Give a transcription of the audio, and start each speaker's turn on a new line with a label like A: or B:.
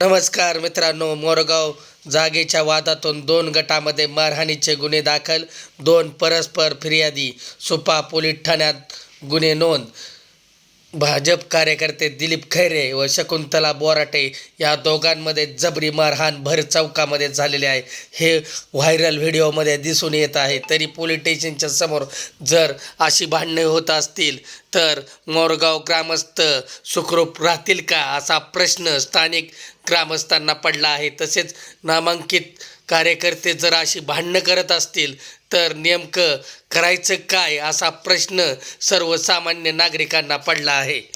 A: नमस्कार मित्रांनो मोरगाव जागेच्या वादातून दोन गटामध्ये मारहाणीचे गुन्हे दाखल दोन परस्पर फिर्यादी सुपा पोलीस ठाण्यात गुन्हे नोंद. भाजप कार्यकर्ते दिलीप खैरे व शकुंतला बोराटे या दोघांमध्ये जबरी मारहाण भर चौकामध्ये झालेले आहे. हे व्हायरल व्हिडिओमध्ये दिसून येत आहे. तरी पोलीस स्टेशनच्या समोर जर अशी भांडणे होत असतील तर मोरगाव ग्रामस्थ सुखरूप राहतील का असा प्रश्न स्थानिक ग्रामस्थांना पडला आहे. तसेच नामांकित कार्यकर्ते जर अशी भांडणं करत असतील तर नेमकं करायचं काय असा प्रश्न सर्वसामान्य नागरिकांना पडला आहे.